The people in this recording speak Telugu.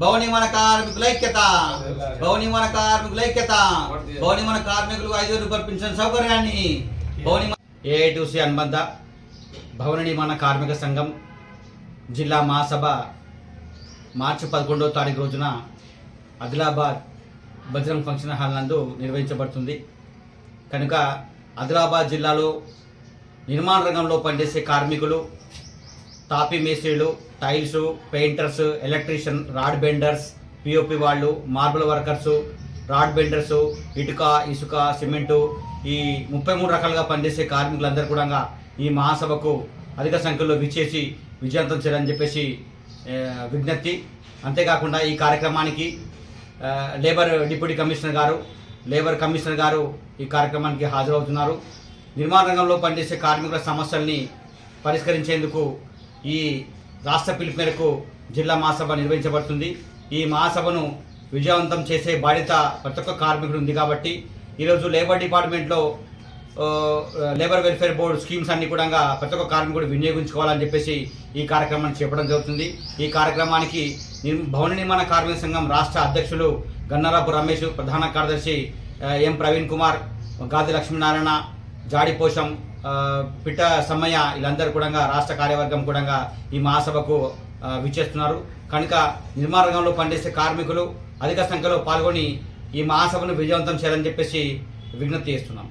భవని మన కార్మికుల ఐక్యత. భవని మన కార్మికుల ఐక్యత. భవని మన కార్మికులకు ఐదు రూపాయలు పింఛన్ సౌకర్యాన్ని. భవని ఏఐటీసీ అనుబంధ భవన నిర్మాణ కార్మిక సంఘం జిల్లా మహాసభ మార్చి పదకొండవ తారీఖు రోజున ఆదిలాబాద్ బజరంగ్ ఫంక్షన్ హాల్ నందు నిర్వహించబడుతుంది. కనుక ఆదిలాబాద్ జిల్లాలో నిర్మాణ రంగంలో పనిచేసే కార్మికులు తాపీ మేస్త్రీలు tiles painters electrician rod benders POP వాళ్ళు మార్బుల్ వర్కర్స్ రాడ్ బెండర్స్ ఇటుక ఇసుక సిమెంటు ఈ ముప్పై మూడు రకాలుగా పనిచేసే కార్మికులందరూ కూడా ఈ మహాసభకు అధిక సంఖ్యలో విచ్చేసి విజయవంతం చేయాలని చెప్పేసి విజ్ఞప్తి. అంతేకాకుండా ఈ కార్యక్రమానికి లేబర్ డిప్యూటీ కమిషనర్ గారు లేబర్ కమిషనర్ గారు ఈ కార్యక్రమానికి హాజరవుతున్నారు. నిర్మాణ రంగంలో పనిచేసే కార్మికుల సమస్యల్ని పరిష్కరించేందుకు ఈ రాష్ట్ర పిలుపు మేరకు జిల్లా మహాసభ నిర్వహించబడుతుంది. ఈ మహాసభను విజయవంతం చేసే బాధ్యత ప్రతి ఒక్క కార్మికుడు ఉంది కాబట్టి ఈరోజు లేబర్ డిపార్ట్మెంట్లో లేబర్ వెల్ఫేర్ బోర్డు స్కీమ్స్ అన్ని కూడా ప్రతి ఒక్క కార్మికుడు వినియోగించుకోవాలని చెప్పేసి ఈ కార్యక్రమాన్ని చేపడం జరుగుతుంది. ఈ కార్యక్రమానికి భవన నిర్మాణ కార్మిక సంఘం రాష్ట్ర అధ్యక్షులు గన్నారాపు రమేష్ ప్రధాన కార్యదర్శి ఎం ప్రవీణ్ కుమార్ గాది లక్ష్మీనారాయణ జాడిపోషం పిట్ట సమ్మయ్య వీళ్ళందరూ కూడా రాష్ట్ర కార్యవర్గం కూడా ఈ మహాసభకు విచ్చేస్తున్నారు. కనుక నిర్మాణ రంగంలో పనిచేసే కార్మికులు అధిక సంఖ్యలో పాల్గొని ఈ మహాసభను విజయవంతం చేయాలని చెప్పేసి విజ్ఞప్తి చేస్తున్నాం.